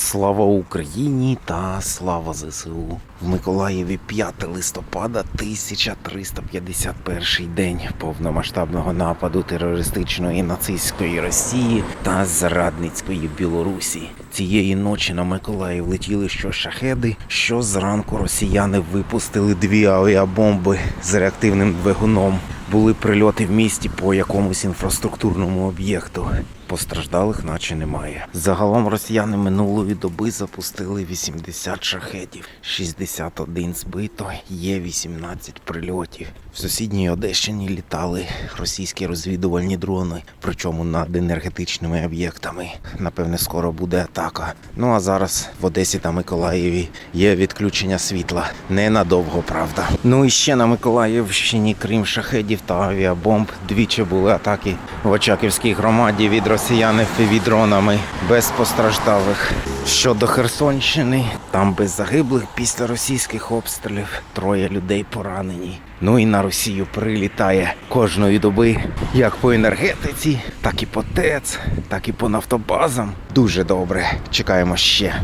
Слава Україні та слава ЗСУ. В Миколаєві 5 листопада 1351 день повномасштабного нападу терористичної нацистської Росії та зрадницької Білорусі. Цієї ночі на Миколаїв летіли що шахеди, що зранку росіяни випустили дві авіабомби з реактивним двигуном. Були прильоти в місті по якомусь інфраструктурному об'єкту. Постраждалих наче немає. Загалом росіяни минулої доби запустили 80 шахетів, 61 збито, є 18 прильотів. В сусідній Одещині літали російські розвідувальні дрони, причому над енергетичними об'єктами. Напевне, скоро буде атака. Ну а зараз в Одесі та Миколаєві є відключення світла. Ненадовго, правда. Ну і ще на Миколаївщині, крім шахедів та авіабомб, двічі були атаки в Очаківській громаді від росіян фівідронами без постраждалих. Щодо Херсонщини, там без загиблих після російських обстрілів троє людей поранені. Ну і на Росію прилітає кожної доби як по енергетиці, так і по ТЕЦ, так і по нафтобазам. Дуже добре. Чекаємо ще.